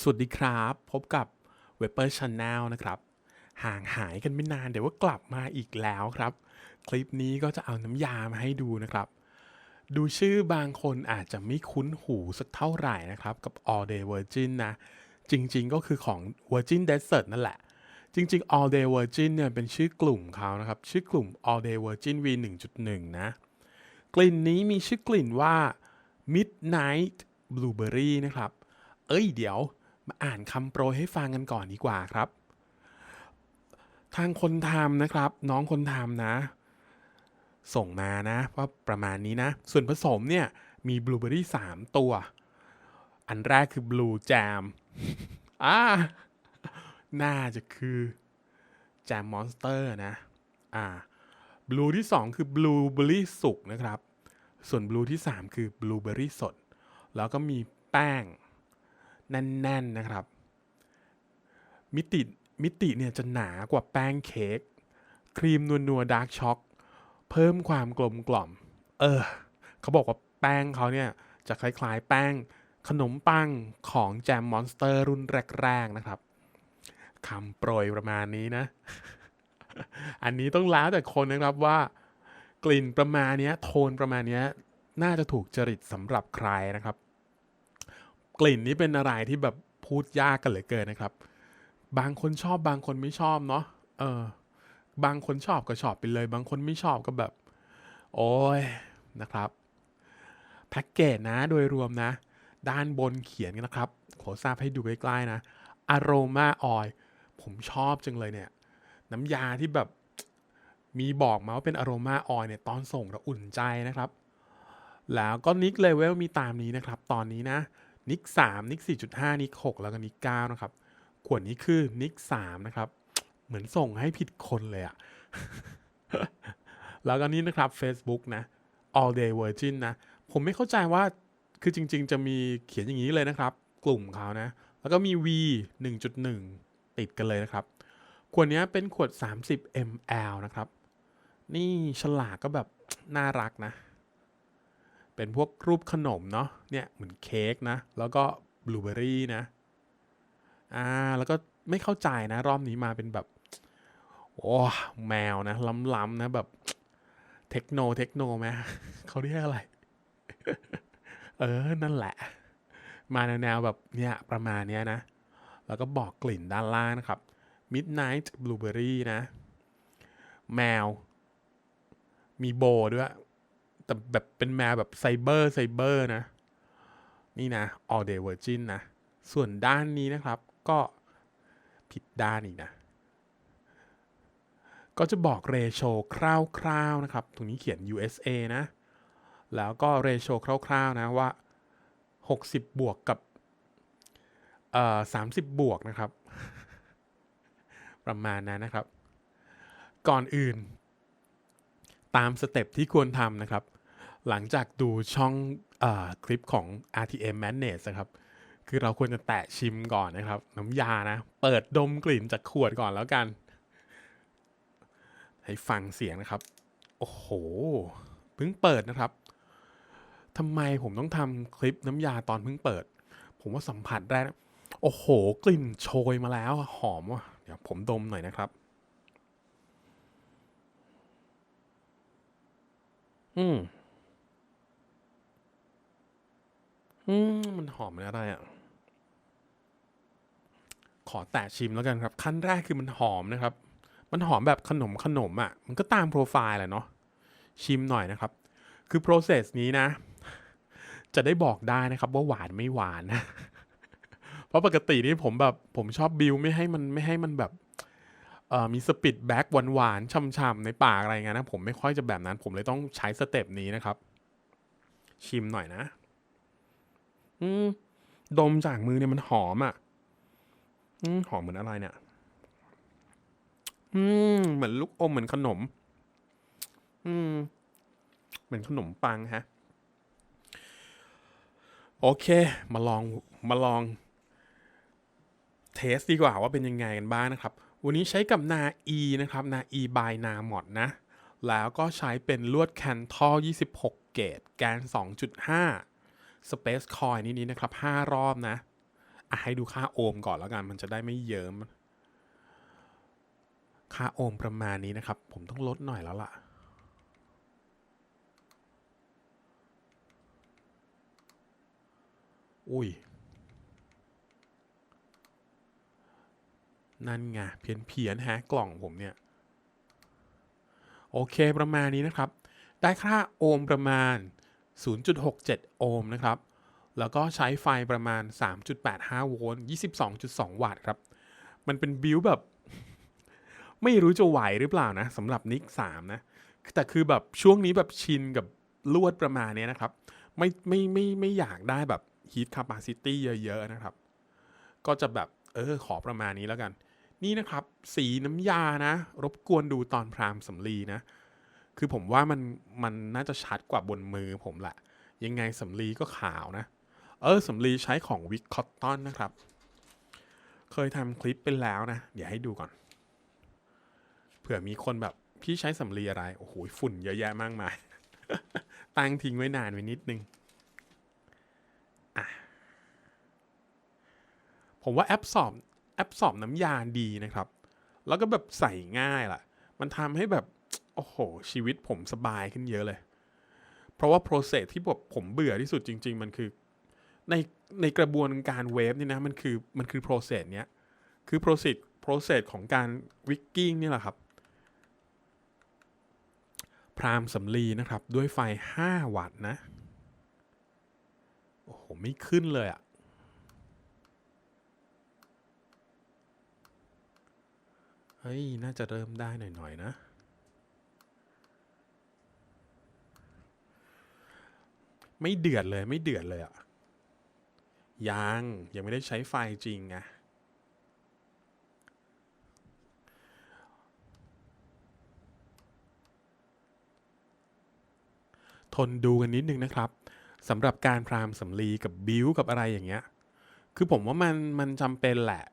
สวัสดีครับ พบกับ w e b e r Channel นะครับ ห่างหายกันไม่นานเดี๋ยวว่ากลับมาอีกแล้วครับ คลิปนี้ก็จะเอาน้ำยามาให้ดูนะครับ ดูชื่อบางคนอาจจะไม่คุ้นหูสักเท่าไหร่นะครับ กับ All Day Virgin นะ จริงๆก็คือของ Virgin Desert นั่นแหละ จริง ๆ All Day Virgin เนี่ยเป็นชื่อกลุ่มเขานะครับ ชื่อกลุ่ม All Day Virgin V 1.1 นะ กลิ่นนี้มีชื่อกลิ่นว่า Midnight Blueberry นะครับ เอ้ยเดี๋ยว มาอ่านคำโปรยให้ฟังกันก่อนดีกว่าครับ ทางคนทำนะครับ น้องคนทำนะ ส่งมานะว่าประมาณนี้นะ ส่วนผสมเนี่ยมีบลูเบอรี่3ตัว อันแรกคือบลูแจมอ่าน่าจะคือแจมมอนสเตอร์นะ อ่า บลูที่ 2 คือบลูเบอรี่สุกนะครับ ส่วนบลูที่ 3 คือบลูเบอรี่สด แล้วก็มีแป้ง แน่นๆนะครับ มิติมิติเนี่ยจะหนากว่าแป้งเค้กครีมนัวนัวดาร์กช็อกเพิ่มความกลมกล่อม เออ เขาบอกว่าแป้งเขาเนี่ย จะคล้ายๆ แป้งขนมปังของแจมมอนสเตอร์รุ่นแรกๆนะครับคำโปรยประมาณนี้นะ อันนี้ต้องแล้วแต่คนนะครับว่ากลิ่นประมาณนี้โทนประมาณนี้น่าจะถูกจริตสำหรับใครนะครับ กลิ่นนี้เป็นอะไรที่แบบพูดยากกันเหลือเกินนะครับ บางคนชอบบางคนไม่ชอบเนาะเออ บางคนชอบก็ชอบไปเลย บางคนไม่ชอบก็แบบ โอ้ยนะครับแพ็กเกจนะโดยรวมนะ ด้านบนเขียนนะครับ ขอทราบให้ดูใกล้ๆนะ aroma oil ผมชอบจังเลยเนี่ย น้ำยาที่แบบมีบอกมาว่าเป็น aroma oil เนี่ย ตอนส่งเราอุ่นใจนะครับ แล้วก็นิกเลเวลมีตามนี้นะครับ ตอนนี้นะ นิก3นิก4.5นิก6แล้วก็นิก9นะครับ ขวดนี้คือนิก3นะครับ เหมือนส่งให้ผิดคนเลยอะแล้วก็นี่นะครับ Facebook นะ all day virgin นะ ผมไม่เข้าใจว่าคือจริง ๆ จะมีเขียนอย่างนี้เลยนะครับ กลุ่มเขานะ แล้วก็มี V 1.1 ติดกันเลยนะครับ ขวดนี้เป็นขวด 30 ml นะครับ นี่ฉลากก็แบบน่ารักนะ เป็นพวกรูปขนมเนาะเนี่ยเหมือนเค้กนะ แล้วก็บลูเบอรี่นะอ่าแล้วก็ไม่เข้าใจนะ รอบนี้มาเป็นแบบโอ้แมวนะ ล้ำๆนะแบบเทคโนเทคโนไหมเขาเรียกอะไร เออ นั่นแหละ มาแนวแบบเนี่ยประมาณเนี้ยนะ แล้วก็บอกกลิ่นด้านล่างนะครับ Midnight Blueberry นะ แมว มีโบด้วย แต่แบบเป็นแมวแบบไซเบอร์ไซเบอร์นะ นี่นะ all day virgin นะ ส่วนด้านนี้นะครับ ก็ผิดด้านอีกนะ ก็จะบอกเรโชคร่าวๆนะครับ ตรงนี้เขียน USA นะ แล้วก็เรโชคร่าวๆนะว่า 60 บวกกับเอ่อ30 บวกนะครับ ประมาณนั้นนะครับ ก่อนอื่น ตามสเต็ปที่ควรทำนะครับ หลังจากดูช่องอคลิปของ RTM Madness นะครับ คือเราควรจะแตะชิมก่อนนะครับ น้ำยานะ เปิดดมกลิ่นจากขวดก่อนแล้วกัน ให้ฟังเสียงนะครับ โอ้โห เพิ่งเปิดนะครับทำไมผมต้องทำคลิปน้ำยาตอนเพิ่งเปิด ผมว่าสัมผัสได้นะโอ้โห กลิ่นโชยมาแล้ว หอมว่ะ เดี๋ยวผมดมหน่อยนะครับ อืม อืมมันหอมเหมือนะไรอะ ขอแตะชิมแล้วกันครับ ขั้นแรกคือมันหอมนะครับ มันหอมแบบขนมขนมอะ มันก็ตามโปรไฟล์แหละเนาะ ชิมหน่อยนะครับ คือ process นี้นะ จะได้บอกได้นะครับ ว่าหวานไม่หวานนะ เพราะปกตินี่ผมแบบ ผมชอบบิวไม่ให้มันไม่ให้มันแบบเอ่อมีสปิดแบ็กหวานๆช่ำๆในปากอะไรเงี้ยนะ ผมไม่ค่อยจะแบบนั้น ผมเลยต้องใช้สเต็ปนี้นะครับ ชิมหน่อยนะ อืมดมจากมือเนี่ยมันหอมอะ อืมหอมเหมือนอะไรเนี่ย อืมเหมือนลูกอมเหมือนขนม อืมเหมือนขนมปังฮะ โอเค มาลองมาลองเทสดีกว่าว่าเป็นยังไงกันบ้างนะครับ วันนี้ใช้กับนา E นะครับ นา E by นาหมดนะ แล้วก็ใช้เป็นลวดแคนทอ26 เกตแกน 2.5 Space Coin นี้นะครับ 5 รอบนะอะให้ดูค่าโอห์มก่อนแล้วกัน มันจะได้ไม่เยิ้มค่าโอห์มประมาณนี้นะครับ ผมต้องลดหน่อยแล้วล่ะอุ้ย นั่นไง เพี้ยนเพียนๆฮะกล่องผมเนี่ย โอเคประมาณนี้นะครับ ได้ค่าโอห์มประมาณ 0.67 โอห์มนะครับ แล้วก็ใช้ไฟประมาณ 3.85 โวลต์ 22.2 วัตต์ครับ มันเป็นบิลแบบ ไม่รู้จะไหวหรือเปล่านะสำหรับนิก3นะ แต่คือแบบช่วงนี้แบบชินกับลวดประมาณนี้นะครับ ไม่ไม่ไม่ไม่อยากได้แบบ heat capacity เยอะๆนะครับ ก็จะแบบเออขอประมาณนี้แล้วกัน นี่นะครับ สีน้ำยานะ รบกวนดูตอนพรามสำลีนะ คือผมว่ามันมันน่าจะชัดกว่าบนมือผมแหละ ยังไงสำลีก็ขาวนะ เออสำลีใช้ของวิกคอตตอนนะครับ เคยทำคลิปไปแล้วนะ เดี๋ยวให้ดูก่อน เผื่อมีคนแบบพี่ใช้สำลีอะไร โอ้โหฝุ่นเยอะแยะมากมาย ตั้งทิ้งไว้นานไว้นิดนึงอะผมว่าแอปสอบแอปสอบน้ำยาดีนะครับ แล้วก็แบบใส่ง่ายล่ะ มันทำให้แบบ โอ้โห ชีวิตผมสบายขึ้นเยอะเลย เพราะว่า process ที่แบบผมเบื่อที่สุดจริง ๆ มันคือ ในในกระบวนการเวฟนี่นะมันคือมันคือ process เนี้ยคือ process process ของการ wicking นี่แหละครับ พรามสำลีนะครับ ด้วยไฟ 5 วัตต์นะ โอ้โห ไม่ขึ้นเลยอะเฮ้ย น่าจะเริ่มได้หน่อย ๆ นะ ไม่เดือดเลยไม่เดือดเลยอะ่ะยังยังไม่ได้ใช้ไฟจริงไงทนดูกันนิดนึงนะครับสำหรับการพรามสำลีกับบิวกับอะไรอย่างเงี้ย คือผมว่ามันมันจำเป็นแหละ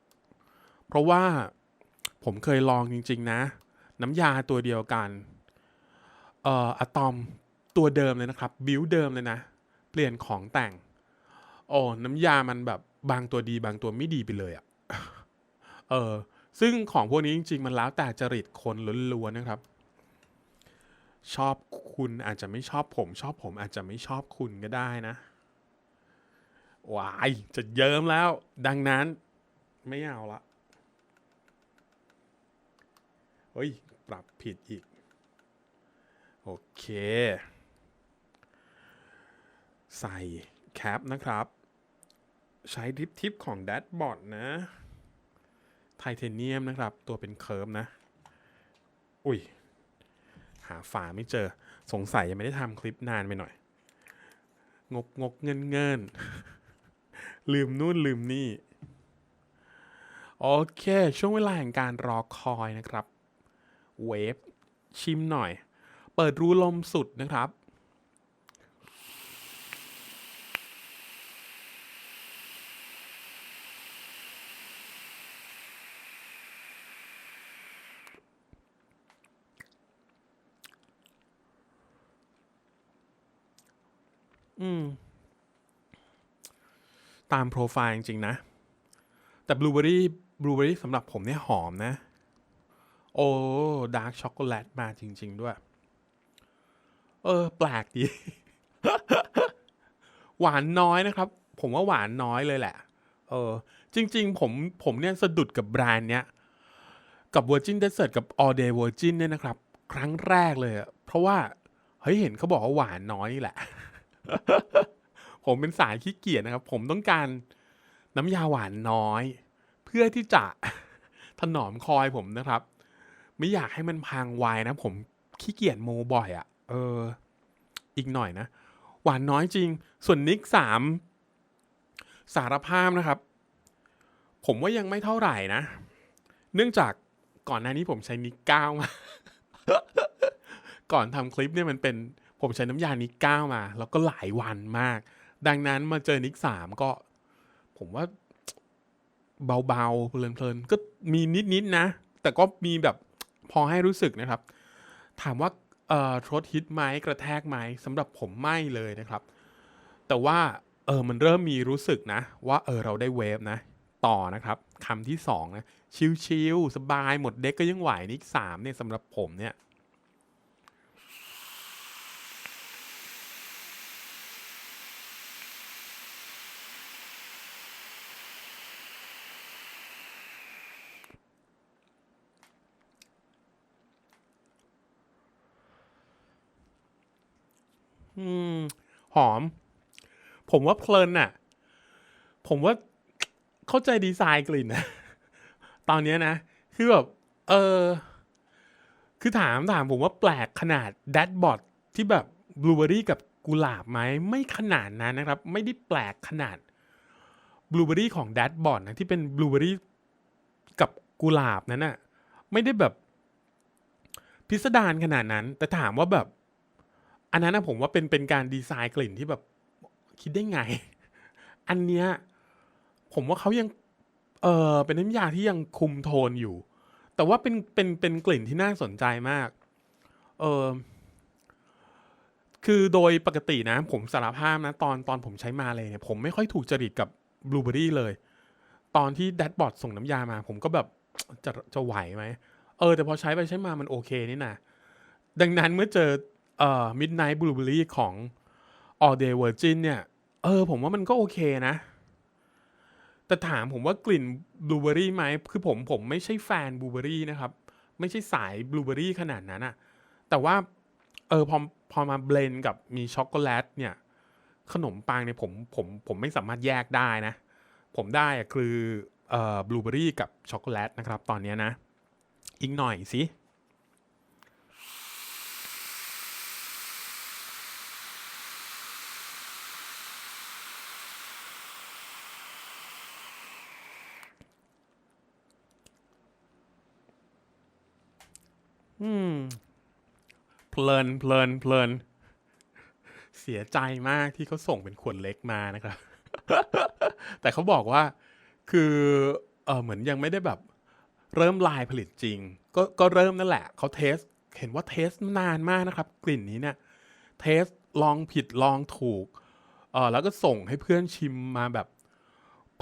เพราะว่าผมเคยลองจริง ๆ นะ น้ำยาตัวเดียวกัน เอ่ออะตอมตัวเดิมเลยนะครับ บิวเดิมเลยนะ เปลี่ยนของแต่ง โอ้น้ำยามันแบบบางตัวดีบางตัวไม่ดีไปเลยอะ่ะเออซึ่งของพวกนี้จริงๆ มันแล้วแต่จริตคนล้วนๆนะครับ ชอบคุณอาจจะไม่ชอบผม ชอบผมอาจจะไม่ชอบคุณก็ได้นะวายจะเยิ้มแล้ว ดังนั้น ไม่เอาละเฮ้ย ปรับผิดอีก โอเค ใส่แคปนะครับ ใช้ดิฟทิปของ d a s b o a r d นะ ไทเทเนียมนะครับ ตัวเป็นเคิร์ฟนะ อุ้ย หาฝาไม่เจอ สงสัยยังไม่ได้ทำคลิปนานไปหน่อย งกงกเงินเงินลืมนู่นลืมนี่ โอเค ช่วงเวลาแห่งการรอคอยนะครับ เวฟชิมหน่อย เปิดรูลมสุดนะครับ อืม ตามโปรไฟล์จริงๆนะ แต่บลูเบอรี่บลูเบอรี่สำหรับผมเนี่ยหอมนะ โอ้ดาร์กช็อกโกแลตมาจริง ๆ ด้วย เออ แปลกดี หวานน้อยนะครับ ผมว่าหวานน้อยเลยแหละ เออ จริง ๆ ผมผมเนี่ยสะดุดกับแบรนด์เนี้ย กับ Virgin Desert กับ All Day Virgin เนี่ยนะครับ ครั้งแรกเลย เพราะว่า เฮ้ย เห็นเขาบอกว่าหวานน้อยแหละ ผมเป็นสายขี้เกียจนะครับ ผมต้องการน้ำยาหวานน้อย เพื่อที่จะถนอมคอยผมนะครับ ไม่อยากให้มันพังไวนะ ผมขี้เกียจโมบ่อยอะ่ะ เออ อีกหน่อยนะ หวานน้อยจริง ส่วนนิกสามสารภาพนะครับ ผมว่ายังไม่เท่าไหร่นะ เนื่องจากก่อนหน้านี้ผมใช้นิกเก้ามา ก่อนทำคลิปเนี่ยมันเป็น ผมใช้น้ำยานิกเก้ามา แล้วก็หลายวันมาก ดังนั้นมาเจอนิกสามก็ ผมว่าเบาๆ เพลินๆ ก็มีนิดๆนะ แต่ก็มีแบบพอให้รู้สึกนะครับ ถามว่าเอ่อทรดฮิตไหมกระแทกไหมสำหรับผมไม่เลยนะครับ แต่ว่าเออมันเริ่มมีรู้สึกนะ ว่าเออเราได้เวฟนะ ต่อนะครับคำที่สองนะ ชิลๆสบายหมดเด็กก็ยังไหวนี่สามเนี่ยสำหรับผมเนี่ย อืม ห อม ผมว่าเพลินน่ะผมว่าเข้าใจดีไซน์กลิ่นนะตอนนี้นะ คือแบบ เออ คือถามถามผมว่าแปลกขนาดแดดบอทที่แบบบลูเบอรี่กับกุหลาบไหมไม่ขนาดนั้นนะครับ ไม่ได้แปลกขนาดบลูเบอรี่ของแดดบอทนะที่เป็นบลูเบอรี่กับกุหลาบนั้นน่ะไม่ได้แบบพิสดารขนาดนั้น แต่ถามว่าแบบ อันนั้นนะผมว่าเป็นเป็นการดีไซน์กลิ่นที่แบบคิดได้ไง อันเนี้ยผมว่าเขายัง เออเป็นน้ำยาที่ยังคุมโทนอยู่ แต่ว่าเป็นเป็นเป็นกลิ่นที่น่าสนใจมาก เออคือโดยปกตินะ ผมสารภาพนะ ตอนตอนผมใช้มาเลยเนี่ย ผมไม่ค่อยถูกจริตกับบลูเบอรี่เลย ตอนที่แดดบอทส่งน้ำยามา ผมก็แบบจะจะไหวไหม เออ แต่พอใช้ไปใช้มามันโอเคนี่นะดังนั้นเมื่อเจอ เอ่อ Midnight Blueberry ของ All Day Virgin เนี่ย เออ ผมว่ามันก็โอเคนะ แต่ถามผมว่ากลิ่นบลูเบอรี่ไหม คือผมผมไม่ใช่แฟนบลูเบอรี่นะครับ ไม่ใช่สายบลูเบอรี่ขนาดนั้นอะแต่ว่า เออ พอพอมาเบลนกับมีช็อกโกแลตเนี่ย ขนมปังเนี่ยผมผมผมไม่สามารถแยกได้นะ ผมได้อะคือเอ่อบลูเบอรี่กับช็อกโกแลตนะครับ ตอนเนี้ยนะ อีกหน่อยสิ อืม เพลินเพลินเพลิน เสียใจมากที่เขาส่งเป็นขวดเล็กมานะครับ แต่เขาบอกว่า คือเออเหมือนยังไม่ได้แบบ เริ่มลายผลิตจริง ก็ก็เริ่มนั่นแหละ เขาเทส เห็นว่าเทสนานมากนะครับ กลิ่นนี้เนี่ย เทสลองผิดลองถูก เออแล้วก็ส่งให้เพื่อนชิมมาแบบ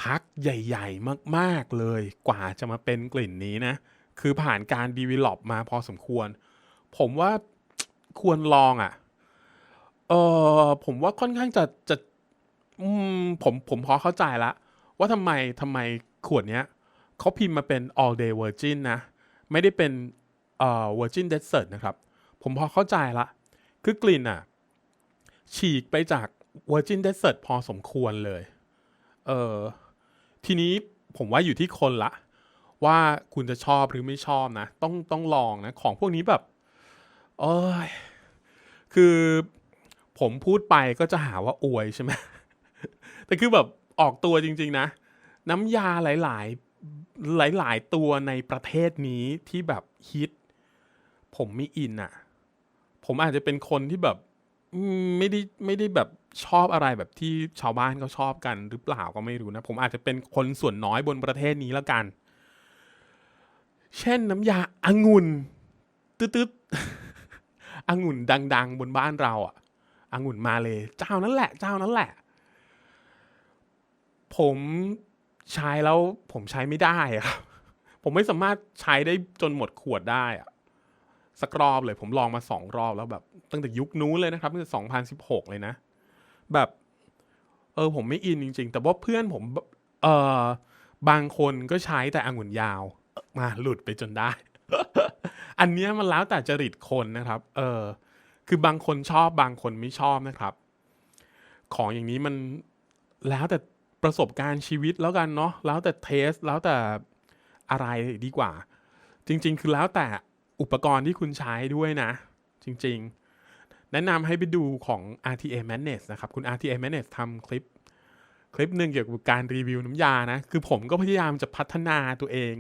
พักใหญ่ ๆ มาก ๆเลย กว่าจะมาเป็นกลิ่นนี้นะ คือผ่านการดีวิล o อปมาพอสมควร ผมว่าควรลองอะ เออผมว่าค่อนข้างจะจะอืมผมผมพอเข้าใจละ ว่าทำไมทำไมขวดเนี้ยเขาพิมพ์มาเป็น all day virgin นะ ไม่ได้เป็นเอ่อ virgin desert นะครับ ผมพอเข้าใจละ คือกลิ่นอะ ฉีกไปจาก virgin desert พอสมควรเลย เออทีนี้ผมว่าอยู่ที่คนละ ว่าคุณจะชอบหรือไม่ชอบนะ ต้องต้องลองนะ ของพวกนี้แบบเอ้ยคือผมพูดไปก็จะหาว่าอวยใช่ไหมแต่คือแบบออกตัวจริง ๆ นะ น้ำยาหลาย ๆ หลาย ๆ ตัวในประเทศนี้ที่แบบฮิต ผมไม่อินอะผมอาจจะเป็นคนที่แบบไม่ได้ไม่ได้แบบชอบอะไรแบบที่ชาวบ้านเขาชอบกันหรือเปล่าก็ไม่รู้นะ ผมอาจจะเป็นคนส่วนน้อยบนประเทศนี้แล้วกัน เช่นน้ำยาอางุ่นตึ๊ดๆองุ่นดัง ๆ บนบ้านเราอะองุ่นมาเลยเจ้านั้นแหละ เจ้านั้นแหละ ผมใช้แล้วผมใช้ไม่ได้อะครับผมไม่สามารถใช้ได้จนหมดขวดได้อะสักรอบเลย ผมลองมาสองรอบแล้วแบบ ตั้งแต่ยุคนู้นเลยนะครับตั้งแต่สองพันสิบหกเลยนะ แบบ เออ ผมไม่อินจริง ๆ แต่ว่าเพื่อนผม เออบางคนก็ใช้แต่องุ่นยาว มาหลุดไปจนได้ อันเนี้ยมันแล้วแต่จริตคนนะครับ เออ คือบางคนชอบบางคนไม่ชอบนะครับ ของอย่างนี้มันแล้วแต่ประสบการณ์ชีวิตแล้วกันเนาะ แล้วแต่เทส แล้วแต่อะไรดีกว่า จริง ๆ คือแล้วแต่อุปกรณ์ที่คุณใช้ด้วยนะ จริง ๆ แนะนำให้ไปดูของ RTA Madness นะครับ คุณ RTA Madness ทำคลิปคลิปหนึ่งเกี่ยวกับการรีวิวน้ำยานะ คือผมก็พยายามจะพัฒนาตัวเอง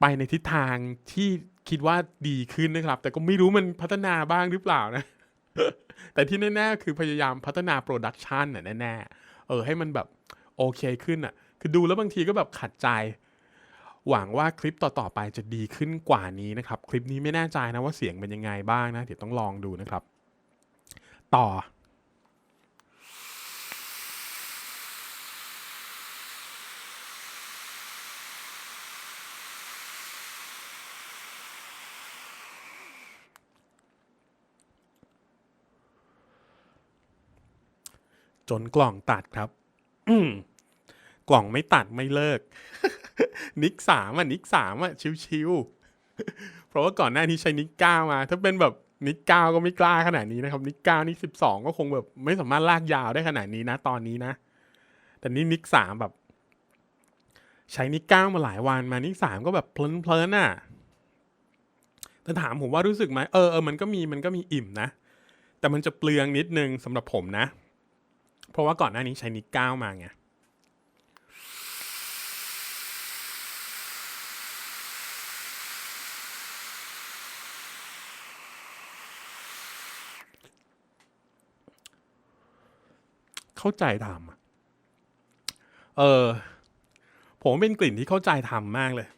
ไปในทิศทางที่คิดว่าดีขึ้นนะครับ แต่ก็ไม่รู้มันพัฒนาบ้างหรือเปล่านะ แต่ที่แน่ๆคือพยายามพัฒนาโปรดักชันน่ะแน่ๆเออให้มันแบบโอเคขึ้นอะ คือดูแล้วบางทีก็แบบขัดใจ หวังว่าคลิปต่อๆไปจะดีขึ้นกว่านี้นะครับ คลิปนี้ไม่แน่ใจนะว่าเสียงเป็นยังไงบ้างนะ เดี๋ยวต้องลองดูนะครับ ต่อ จนกล่องตัดครับ อืมกล่องไม่ตัดไม่เลิก นิกสามอะ นิกสามอะ ชิวๆ เพราะว่าก่อนหน้านี้ใช้นิกเก้ามา ถ้าเป็นแบบนิกเก้าก็ไม่กล้าขนาดนี้นะครับ นิกเก้านี่สิบสองก็คงแบบไม่สามารถลากยาวได้ขนาดนี้นะ ตอนนี้นะ แต่นี่นิกสามแบบ ใช้นิกเก้ามาหลายวันมานิกสามก็แบบเพลินๆน่ะแต่ถามผมว่ารู้สึกไหมเออเออมันก็มีมันก็มีอิ่มนะ แต่มันจะเปลืองนิดนึงสำหรับผมนะ เพราะว่าก่อนหน้านี้ใช้นิกเก้ามาไงเข้าใจทำเออผมเป็นกลิ่นที่เข้าใจทำมากเลย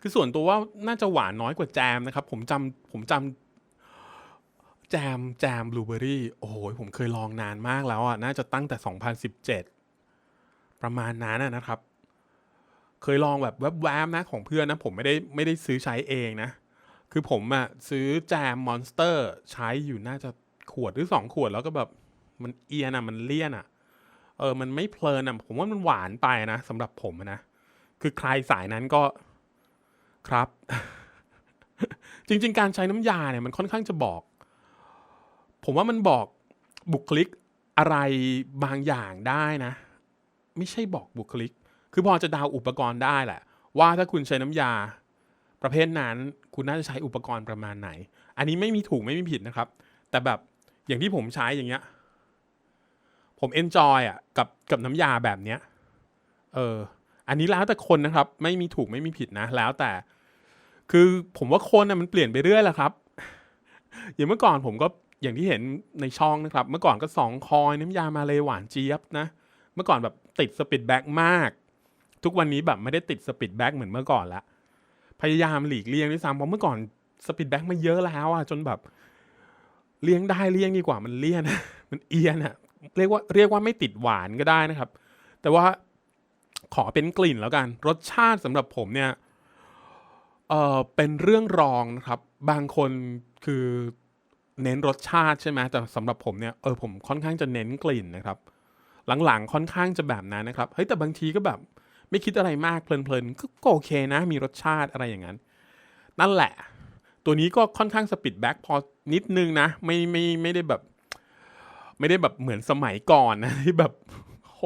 คือส่วนตัวว่าน่าจะหวานน้อยกว่าแจมนะครับ ผมจำผมจำ แจมแจมบลูเบอรี่โอ้โหผมเคยลองนานมากแล้วอะน่าจะตั้งแต่ 2017 ประมาณนั้นนะครับ เคยลองแบบแวบๆนะของเพื่อนนะ ผมไม่ได้ไม่ได้ซื้อใช้เองนะ คือผมอะซื้อแจมมอนสเตอร์ใช้อยู่น่าจะขวดหรือสองขวดแล้วก็แบบมันเอียนอะมันเลี่ยนอะเออมันไม่เพลินอะผมว่ามันหวานไปนะสำหรับผมนะคือใครสายนั้นก็ครับ จริง ๆ การใช้น้ำยาเนี่ยมันค่อนข้างจะบอก ผมว่ามันบอกบุคลิกอะไรบางอย่างได้นะ ไม่ใช่บอกบุคลิก คือพอจะดาวอุปกรณ์ได้แหละ ว่าถ้าคุณใช้น้ำยา ประเภทนั้นคุณน่าจะใช้อุปกรณ์ประมาณไหน อันนี้ไม่มีถูกไม่มีผิดนะครับ แต่แบบอย่างที่ผมใช้อย่างเงี้ย ผมเอนจอยอะกับกับน้ำยาแบบเนี้ย เออ อันนี้แล้วแต่คนนะครับ ไม่มีถูกไม่มีผิดนะ แล้วแต่ คือผมว่าคนน่ะมันเปลี่ยนไปเรื่อยแหละครับ อย่างเมื่อก่อนผมก็ อย่างที่เห็นในช่องนะครับ เมื่อก่อนก็สองคอยน้ำยามาเลยหวานเจี๊ยบนะ เมื่อก่อนแบบติดสปิดแบ็กมาก ทุกวันนี้แบบไม่ได้ติดสปิดแบ็กเหมือนเมื่อก่อนละ พยายามหลีกเลี่ยงด้วยซ้ำเพราะเมื่อก่อนสปิดแบ็กมาเยอะแล้วอะจนแบบเลี่ยงได้เลี่ยงดีกว่ามันเลี่ยน มันเอียนอะเรียกว่าเรียกว่าไม่ติดหวานก็ได้นะครับ แต่ว่าขอเป็นกลิ่นแล้วกัน รสชาติสำหรับผมเนี่ยเออเป็นเรื่องรองนะครับ บางคนคือ เน้นรสชาติใช่ไหมแต่สำหรับผมเนี่ยเออผมค่อนข้างจะเน้นกลิ่นนะครับ หลังๆค่อนข้างจะแบบนั้นนะครับเฮ้ยแต่บางทีก็แบบไม่คิดอะไรมากเพลินๆก็โอเคนะมีรสชาติอะไรอย่างนั้น นั่นแหละ ตัวนี้ก็ค่อนข้างสปิดแบ็กพอนิดนึงนะ ไม่ไม่ไม่ได้แบบ ไม่ได้แบบเหมือนสมัยก่อนนะที่แบบโห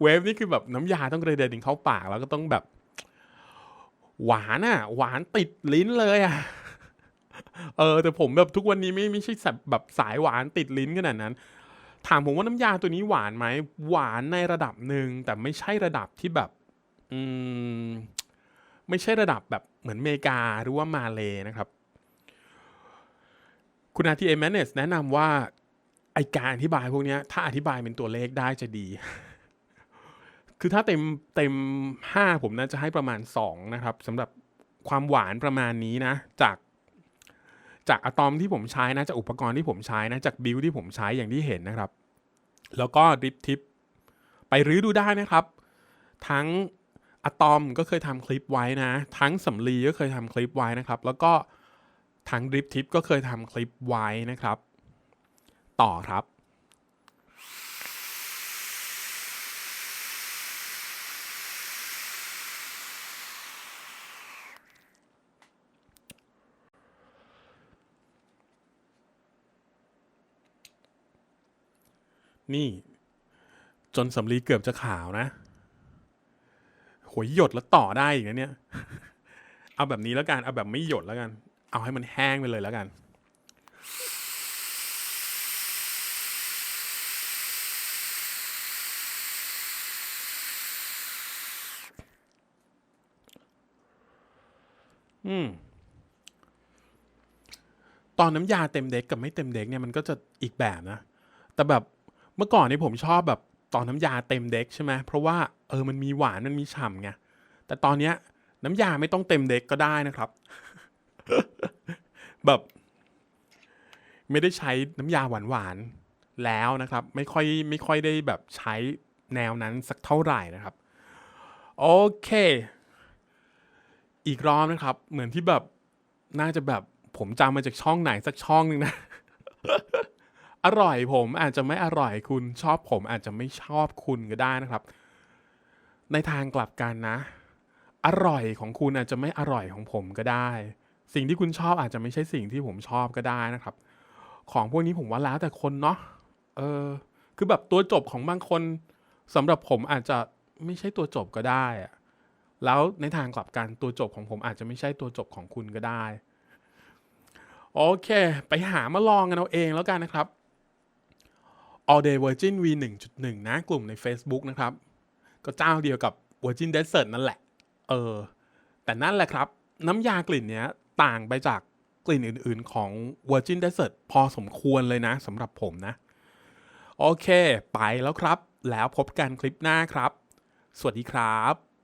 เวฟนี่คือแบบน้ำยาต้องกระเด็นเข้าปากแล้วก็ต้องแบบ หวานอะหวานติดลิ้นเลยอะ เออแต่ผมแบบทุกวันนี้ไม่ไม่ใช่แบบสายหวานติดลิ้นขนาดนั้น ถามผมว่าน้ำยาตัวนี้หวานไหมหวานในระดับหนึ่งแต่ไม่ใช่ระดับที่แบบ อืมไม่ใช่ระดับแบบเหมือนเมกาหรือว่ามาเลนะครับ คุณอาทีเอ a มเนสแนะนำว่าไอการอธิบายพวกนี้ถ้าอธิบายเป็นตัวเลขได้จะดี คือถ้าเต็มเต็มห้าผมน่าจะให้ประมาณสองนะครับสำหรับความหวานประมาณนี้นะ จาก จากอะตอมที่ผมใช้นะจากอุปกรณ์ที่ผมใช้นะจากบิลที่ผมใช้อย่างที่เห็นนะครับ แล้วก็ดริปทิปไปรื้อดูได้นะครับ ทั้งอะตอมก็เคยทำคลิปไว้นะ ทั้งสำลีก็เคยทำคลิปไว้นะครับ แล้วก็ทั้งดริปทิปก็เคยทำคลิปไว้นะครับ ต่อครับ นี่จนสำลีเกือบจะขาวนะหวยหยดแล้วต่อได้อีกนะเนี่ย เอาแบบนี้แล้วกัน เอาแบบไม่หยดแล้วกัน เอาให้มันแห้งไปเลยแล้วกัน อืม ตอนน้ำยาเต็มเด็กกับไม่เต็มเด็กเนี่ยมันก็จะอีกแบบนะ แต่แบบ เมื่อก่อนนี่ผมชอบแบบตอนน้ำยาเต็มเด็กใช่ไหมเพราะว่าเออมันมีหวานมันมีฉ่ำไงแต่ตอนเนี้ยน้ำยาไม่ต้องเต็มเด็กก็ได้นะครับ แบบ ไม่ได้ใช้น้ำยาหวานหวานแล้วนะครับ ไม่ค่อยไม่ค่อยได้แบบใช้แนวนั้นสักเท่าไหร่นะครับ โอเค อีกรอบนะครับ เหมือนที่แบบน่าจะแบบผมจำมาจากช่องไหนสักช่องหนึ่งนะ อร่อยผมอาจจะไม่อร่อยคุณชอบผมอาจจะไม่ชอบคุณก็ได้นะครับ ในทางกลับกันนะ อร่อยของคุณอาจจะไม่อร่อยของผมก็ได้ สิ่งที่คุณชอบอาจจะไม่ใช่สิ่งที่ผมชอบก็ได้นะครับ ของพวกนี้ผมว่าแล้วแต่คนเนาะเออ คือแบบตัวจบของบางคนสำหรับผมอาจจะไม่ใช่ตัวจบก็ได้อะแล้วในทางกลับกันตัวจบของผมอาจจะไม่ใช่ตัวจบของคุณก็ได้ โอเค ไปหามาลองกันเอาเองแล้วกันนะครับ All Day Virgin V 1.1 นะกลุ่มใน Facebook นะครับ ก็เจ้าเดียวกับ Virgin Desert นั่นแหละ เออ แต่นั่นแหละครับ น้ำยากลิ่นเนี้ยต่างไปจากกลิ่นอื่นๆของ Virgin Desert พอสมควรเลยนะสำหรับผมนะ โอเค ไปแล้วครับ แล้วพบกันคลิปหน้าครับ สวัสดีครับ